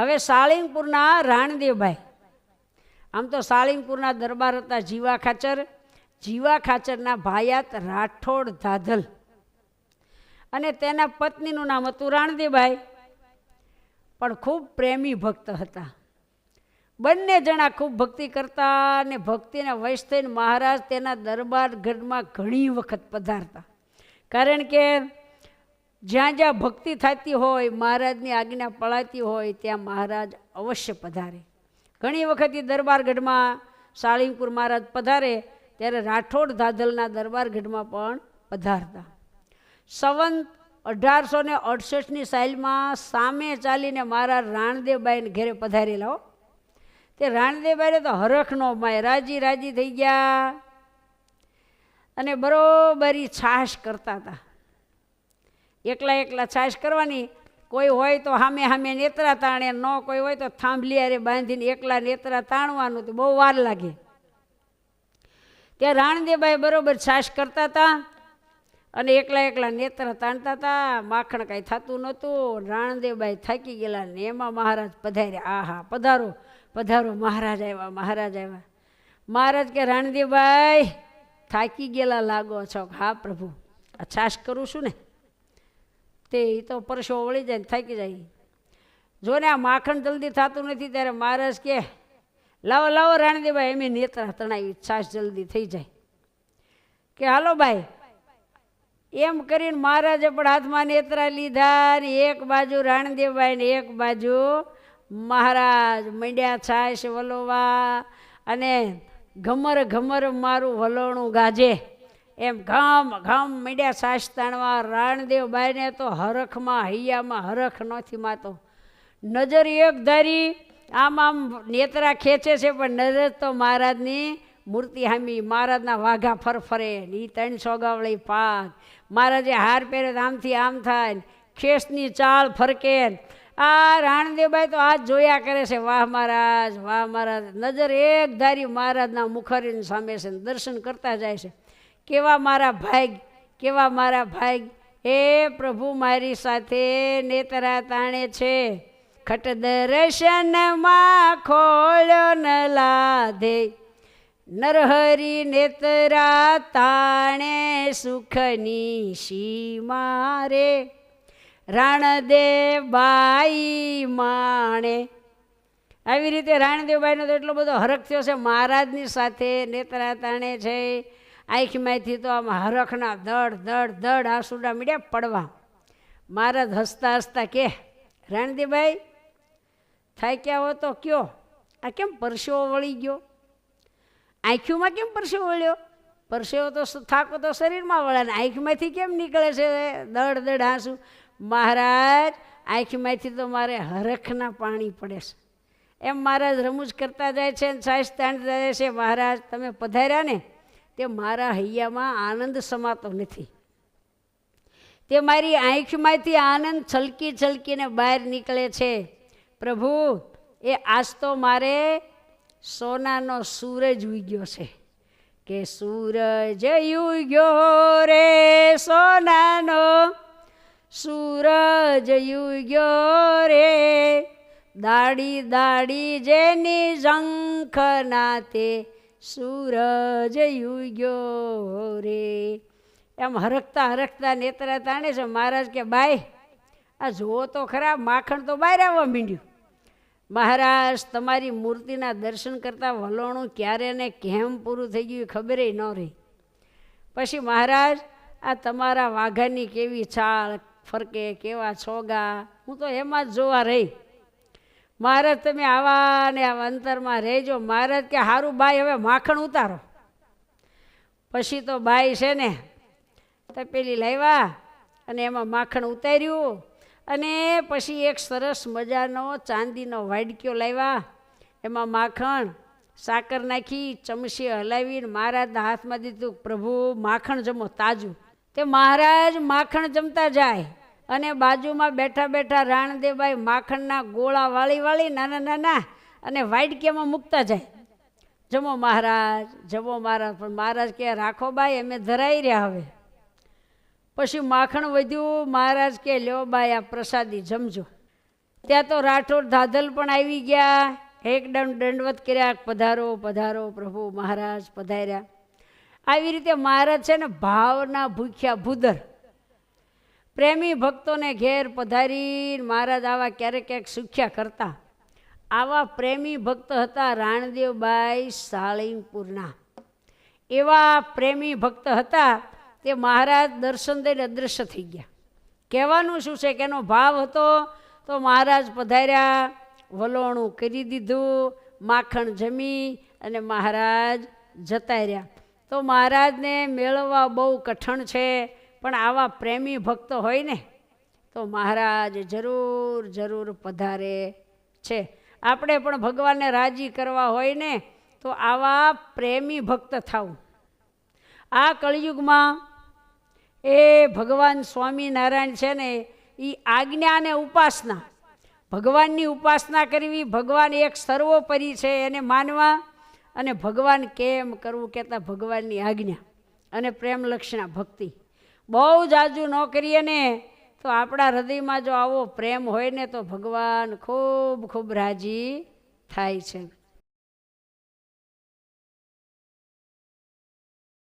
હવે સાળીંગપુરના રાણદેવભાઈ. આમ તો સાળીંગપુરના દરબાર હતા જીવા ખાચર, જીવા ખાચરના ભાયાત રાઠોડ ધાધલ. અને તેના પત્નીનું નામ હતું રાણદેવભાઈ. પણ ખૂબ પ્રેમી ભક્ત હતા. બંને જણા ખૂબ ભક્તિ કરતા અને ભક્તિના વશ થઈને મહારાજ તેના દરબાર ગઢમાં ઘણી વખત પધારતા. કારણ કે જ્યાં જ્યાં ભક્તિ થતી હોય, મહારાજની આજ્ઞા પળાતી હોય, ત્યાં મહારાજ અવશ્ય પધારે. ઘણી વખત એ દરબારગઢમાં સાળીંગપુર મહારાજ પધારે, ત્યારે રાઠોડ ધાધલના દરબારગઢમાં પણ પધારતા. સંવંત અઢારસો ને અડસઠની સાઇલમાં સામે ચાલીને મારા રાણદેવબાઈને ઘેરે પધારેલા હો. તે રાણદેવબાઈને તો હરખનો માય, રાજી રાજી થઈ ગયા. અને બરોબરી છાશ કરતા હતા. એકલા એકલા છાશ કરવાની. કોઈ હોય તો સામે સામે નેત્રા તાણે, ન કોઈ હોય તો થાંભલી બાંધીને એકલા નેત્રા તાણવાનું તો બહુ વાર લાગે. ત્યાં રાણદેવભાઈ બરોબર છાશ કરતા હતા અને એકલા એકલા નેત્ર તાણતા હતા માખણ કાંઈ થતું નહોતું. રાણદેવભાઈ થાકી ગયેલા ને એમાં મહારાજ પધાર્યા. આહા, પધારો પધારો, મહારાજ આવ્યા મહારાજ આવ્યા. મહારાજ કે રાણદેવભાઈ થાકી ગયેલા લાગો છો. હા, પ્રભુ, આ છાશ કરું છું ને? તે એ તો પરસો વળી જાય ને થાકી જાય. જો ને આ માખણ જલ્દી થતું નથી ત્યારે મહારાજ કે, લાવો લાવો રાણદેવભાઈ એમ નેત્રા તણાવી, છાશ જલ્દી થઈ જાય. કે હાલો ભાઈ, એમ કરીને મહારાજે પણ હાથમાં નેત્રા લીધા ને એક બાજુ રાણદેવભાઈ ને એક બાજુ મહારાજ મંડ્યા છાશ વલોવા અને ઘમર ઘમર મારું વલોણું ગાજે. એમ ઘમ ઘમ મીડ્યા છાશ તાણવા રાણદેવબાઈને તો હરખમાં, હૈયામાં હરખ નથી માતો. નજર એક ધારી, આમ આમ નેત્રા ખેંચે છે, પણ નજર તો મહારાજની મૂર્તિ હામી, મહારાજના વાઘા ફરફરે, ને એ ત્રણ સોગાવળી પાક મહારાજે હાર પહેરે આમથી આમ થાય ખેસની ચાળ ફરકે આ રાણદેવભાઈ તો આ જ જોયા કરે છે, વાહ મહારાજ વાહ મહારાજ. નજર એક ધારી મહારાજના મુખરીની સામે છે દર્શન કરતા જાય છે. કેવા મારા ભાગ કેવા મારા ભાગ હે પ્રભુ, મારી સાથે નેતરા તાણે છે. ખટ દર્શનમાં ખોલ્યો ન લાધે. નરહરી નેતરા તાણે સુખની સીમા રે. રાણદેવ માણે. આવી રીતે રાણદેવબાઈનો તો એટલો બધો હરખ થયો છે, મહારાજની સાથે નેતરા તાણે છે. આંખમાંથી તો આમ હરખના દડ દડ દડ આસુડા મીડ્યા પડવા. મહારાજ હસતા હસતા કે રાણદેવભાઈ થાક્યા હો તો કયો? આ કેમ પરસેવો વળી ગયો? આંખીમાં કેમ પરસેવો વળ્યો? પરસેવો તો થાકો તો શરીરમાં વળે ને આંખમાંથી કેમ નીકળે છે દડ દડ આંસુ? મહારાજ, આંખમાંથી તો મારે હરખના પાણી પડે છે. એમ મહારાજ રમૂજ કરતા જાય છે સાઈસ તાણતા જાય છે, મહારાજ, તમે પધાર્યા ને? તે મારા હૈયામાં આનંદ સમાતો નથી. તે મારી આંખમાંથી આનંદ છલકી છલકીને બહાર નીકળે છે. પ્રભુ, એ આજ તો મારે સોનાનો સૂરજ ઉગ્યો છે. કે સૂરજ ઉગ્યો રે સોનાનો, સૂરજ ઉગ્યો રે. દાડી દાડી જેની ઝંખના તે સૂરજ યુગ્યો રે. એમ હરખતા હરખતા નેત્રા તાણે છે, મહારાજ કે બાય આ જુઓ તો ખરા, માખણ તો બહાર આવવા માંડ્યું. મહારાજ, તમારી મૂર્તિના દર્શન કરતાં વલોણું ક્યારે ને કેમ પૂરું થઈ ગયું ખબરે ન રહી. પછી મહારાજ, આ તમારા વાઘાની કેવી છાળ ફરકે, કેવા છોગા, હું તો એમાં જ જોવા રહી. મહારાજ તમે આવા ને આવા અંતરમાં રહેજો. મહારાજ કે સારું બાઈ, હવે માખણ ઉતારો. પછી તો બાઈ છે ને, તપેલી લાવ્યા અને એમાં માખણ ઉતાર્યું અને પછી એક સરસ મજાનો ચાંદીનો વાડક્યો લાવ્યા. એમાં માખણ, સાકર નાખી, ચમચી હલાવીને મહારાજના હાથમાં દીધું, પ્રભુ, માખણ જમો તાજું. તે મહારાજ માખણ જમતા જાય. અને બાજુમાં બેઠા બેઠા રાણદેવભાઈ માખણના ગોળા વાળી વાળી, નાના નાના, અને વાડકીયામાં મૂકતા જાય. જમો મહારાજ જમો મહારાજ, પણ મહારાજ કે, રાખો બાઈ, અમે ધરાઈ રહ્યા હવે. પછી માખણ વધ્યું, મહારાજ કે, લ્યો બાઈ, આ પ્રસાદી જમજો. ત્યાં તો રાઠોડ ધાધલ પણ આવી ગયા. એકદમ દંડવત કર્યા, પધારો પધારો, પ્રભુ મહારાજ પધાર્યા. આવી રીતે મહારાજ છે ને, ભાવના ભૂખ્યા ભૂદર. પ્રેમી ભક્તોને ઘેર પધારી મહારાજ આવા ક્યારેક ક્યાંક સુખ્યા કરતા. આવા પ્રેમી ભક્ત હતા રાણદેવબાઈ સાળીંગપુરના. એવા પ્રેમી ભક્ત હતા, તે મહારાજ દર્શન દઈને અદૃશ્ય થઈ ગયા. કહેવાનું શું છે કે એનો ભાવ હતો, તો મહારાજ પધાર્યા, વલોણું કરી દીધું, માખણ જમી અને મહારાજ જતા રહ્યા તો મહારાજને મેળવવા બહુ કઠણ છે પણ આવા પ્રેમી ભક્ત હોય ને, તો મહારાજ જરૂર જરૂર પધારે છે. આપણે પણ ભગવાનને રાજી કરવા હોય ને, તો આવા પ્રેમી ભક્ત થવું. આ કળિયુગમાં એ ભગવાન સ્વામિનારાયણ છે ને એ આજ્ઞા અને ઉપાસના, ભગવાનની ઉપાસના કરવી, ભગવાન એક સર્વોપરી છે એને માનવા અને ભગવાન કેમ કરવું, કહેતા ભગવાનની આજ્ઞા અને પ્રેમલક્ષણા ભક્તિ. બહુ જાજુ ન કરીએ ને, તો આપણા હૃદયમાં જો આવો પ્રેમ હોય ને, તો ભગવાન ખૂબ ખૂબ રાજી થાય છે.